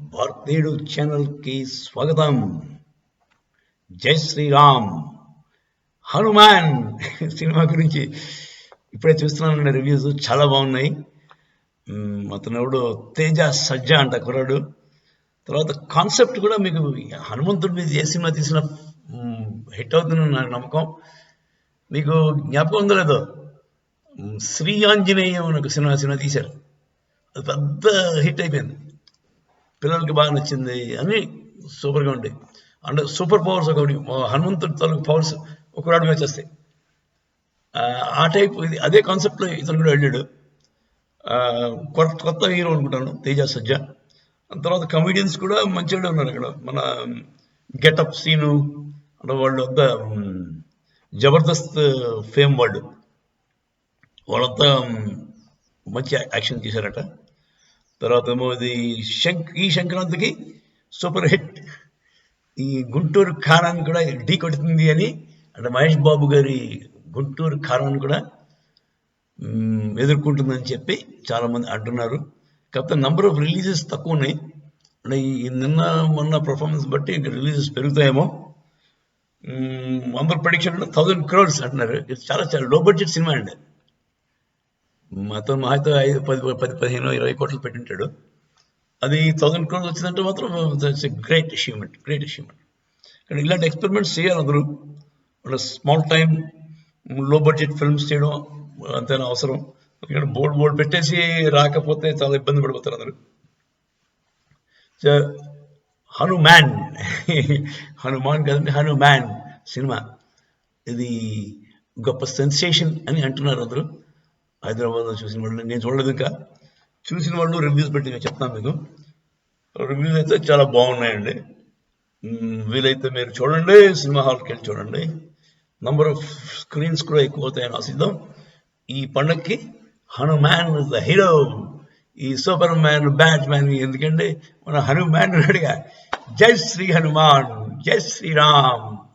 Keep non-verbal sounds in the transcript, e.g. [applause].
భారతీయుడు ఛానల్కి స్వాగతం. జై శ్రీరామ్. హనుమాన్ సినిమా గురించి ఇప్పుడే చూస్తున్నాను రివ్యూస్ చాలా బాగున్నాయి. మ్మ్, అతను తేజ సజ్జ అంట కుర్రాడు. తర్వాత కాన్సెప్ట్ కూడా మీకు హనుమంతుడి మీద ఏ సినిమా తీసిన హిట్ అవుతుందని నా నమ్మకం. మీకు జ్ఞాపకం ఉందో లేదో? శ్రీ ఆంజనేయం అని ఒక సినిమా సినిమా తీశారు. అది పెద్ద హిట్ అయిపోయింది. పిల్లలకి బాగా నచ్చింది అన్నీ సూపర్గా ఉంటాయి అంటే సూపర్ పవర్స్ ఒకటి హనుమంతుడి తాలూకు పవర్స్ ఒక మీద వచ్చేస్తాయి ఆ, టైప్ ఇది అదే కాన్సెప్ట్లో ఇతను కూడా వెళ్ళాడు. కొత్త కొత్త హీరో అనుకుంటాను తేజ సజ్జ. తర్వాత కమెడియన్స్ కూడా మంచిగా ఉన్నారు అక్కడ. మన గెటప్ సీను అంటే వాళ్ళు అంతా జబర్దస్త్ ఫేమ్ వాళ్ళు. వాళ్ళంతా మంచి యాక్షన్ చేశారట. తర్వాత ఏమో ఇది శంక్ ఈ సంక్రాంతికి సూపర్ హిట్. ఈ గుంటూరు ఖారాన్ని కూడా ఢీ కొడుతుంది అని అంటే మహేష్ బాబు గారి గుంటూరు ఖారాన్ని కూడా ఎదుర్కొంటుందని చెప్పి చాలామంది అంటున్నారు. కాకపోతే నంబర్ ఆఫ్ రిలీజెస్ తక్కువ ఉన్నాయి. అంటే ఈ నిన్న మొన్న పర్ఫార్మెన్స్ బట్టి ఇంకా రిలీజెస్ పెరుగుతాయేమో. అందరు ప్రొడిక్షన్ థౌజండ్ క్రోర్స్ అంటున్నారు. ఇది చాలా చాలా లో బడ్జెట్ సినిమా అండి. మాతో మాతో ఐదు పది పది పదిహేను ఇరవై కోట్లు పెట్టింటాడు. అది థౌసండ్ క్రోర్స్ వచ్చిందంటే మాత్రం that's great achievement great achievement కానీ ఇలాంటి ఎక్స్పెరిమెంట్స్ చేయాలి అందరూ. స్మాల్ టైం లో బడ్జెట్ ఫిల్మ్స్ చేయడం అంతేనా అవసరం. ఇక్కడ బోర్డు బోర్డు పెట్టేసి రాకపోతే చాలా ఇబ్బంది పడిపోతారు అందరూ. హనుమాన్. [laughs] హనుమాన్ కదండి హనుమాన్ సినిమా. ఇది గొప్ప సెన్సేషన్ అని అంటున్నారు అందరూ. హైదరాబాద్లో చూసిన వాళ్ళు నేను చూడలేదు ఇంకా. చూసిన వాళ్ళు రివ్యూస్ పెట్టి నేను చెప్తాను మీకు. రివ్యూస్ అయితే చాలా బాగున్నాయండి. వీలైతే మీరు చూడండి సినిమా హాల్కి వెళ్ళి చూడండి. నంబర్ ఆఫ్ స్క్రీన్స్ కూడా ఎక్కువ అవుతాయని ఆశిద్దాం. ఈ పండక్కి హనుమాన్ ద హీరో ఈ సూపర్ మ్యాన్ బ్యాట్ మ్యాన్ ఎందుకంటే మన హనుమాన్ అడిగా జై శ్రీ హనుమాన్ జై శ్రీరామ్.